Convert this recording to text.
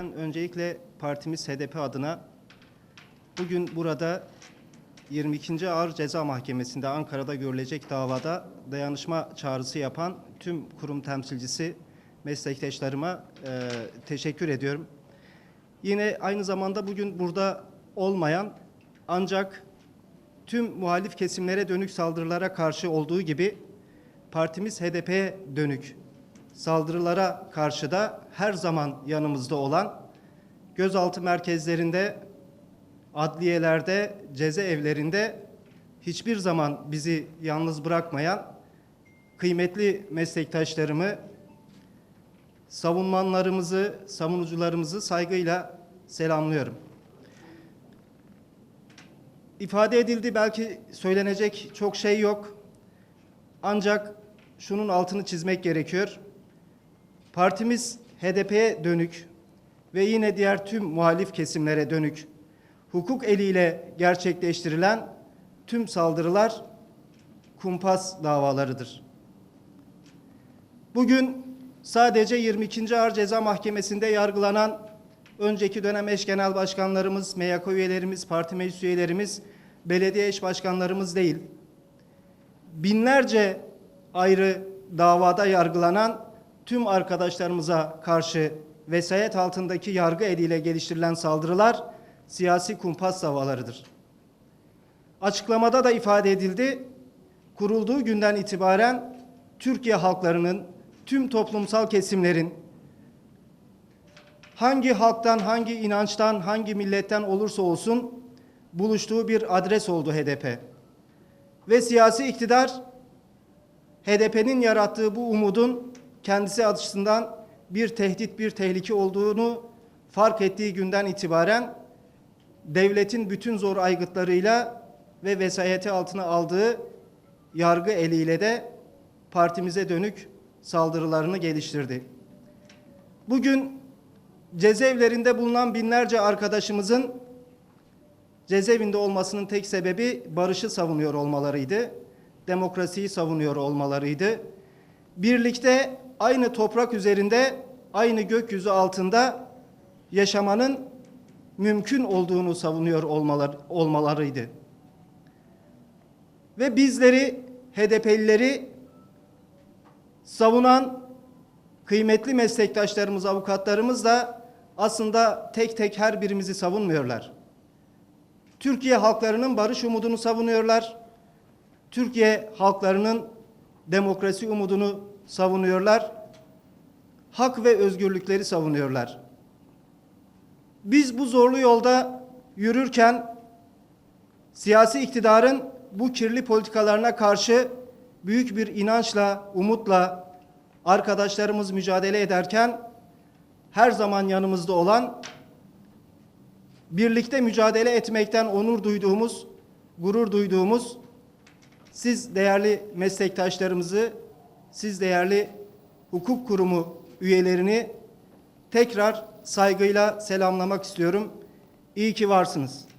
Ben öncelikle partimiz HDP adına bugün burada 22. Ağır Ceza Mahkemesi'nde Ankara'da görülecek davada dayanışma çağrısı yapan tüm kurum temsilcisi meslektaşlarıma e, teşekkür ediyorum. Yine aynı zamanda bugün burada olmayan ancak tüm muhalif kesimlere dönük saldırılara karşı olduğu gibi partimiz HDP'ye dönük saldırılara karşı da her zaman yanımızda olan gözaltı merkezlerinde, adliyelerde, cezaevlerinde hiçbir zaman bizi yalnız bırakmayan kıymetli meslektaşlarımı, savunmanlarımızı, savunucularımızı saygıyla selamlıyorum. İfade edildi belki söylenecek çok şey yok. Ancak şunun altını çizmek gerekiyor. Partimiz HDP'ye dönük ve yine diğer tüm muhalif kesimlere dönük hukuk eliyle gerçekleştirilen tüm saldırılar kumpas davalarıdır. Bugün sadece 22. Ağır Ceza Mahkemesi'nde yargılanan önceki dönem eş genel başkanlarımız, MYK üyelerimiz, parti meclis üyelerimiz, belediye eş başkanlarımız değil, binlerce ayrı davada yargılanan tüm arkadaşlarımıza karşı vesayet altındaki yargı eliyle geliştirilen saldırılar siyasi kumpas davalarıdır. Açıklamada da ifade edildi, kurulduğu günden itibaren Türkiye halklarının, tüm toplumsal kesimlerin hangi halktan, hangi inançtan, hangi milletten olursa olsun buluştuğu bir adres oldu HDP. Ve siyasi iktidar HDP'nin yarattığı bu umudun kendisi açısından bir tehdit, bir tehlike olduğunu fark ettiği günden itibaren devletin bütün zor aygıtlarıyla ve vesayeti altına aldığı yargı eliyle de partimize dönük saldırılarını geliştirdi. Bugün cezaevlerinde bulunan binlerce arkadaşımızın cezaevinde olmasının tek sebebi barışı savunuyor olmalarıydı. Demokrasiyi savunuyor olmalarıydı. Birlikte aynı toprak üzerinde, aynı gökyüzü altında yaşamanın mümkün olduğunu savunuyor olmalar, olmalarıydı. Ve bizleri, HDP'lileri savunan kıymetli meslektaşlarımız, avukatlarımız da aslında tek tek her birimizi savunmuyorlar. Türkiye halklarının barış umudunu savunuyorlar. Türkiye halklarının demokrasi umudunu savunuyorlar. Hak ve özgürlükleri savunuyorlar. Biz bu zorlu yolda yürürken siyasi iktidarın bu kirli politikalarına karşı büyük bir inançla, umutla arkadaşlarımız mücadele ederken her zaman yanımızda olan birlikte mücadele etmekten onur duyduğumuz, gurur duyduğumuz siz değerli meslektaşlarımızı, siz değerli hukuk kurumu üyelerini tekrar saygıyla selamlamak istiyorum. İyi ki varsınız.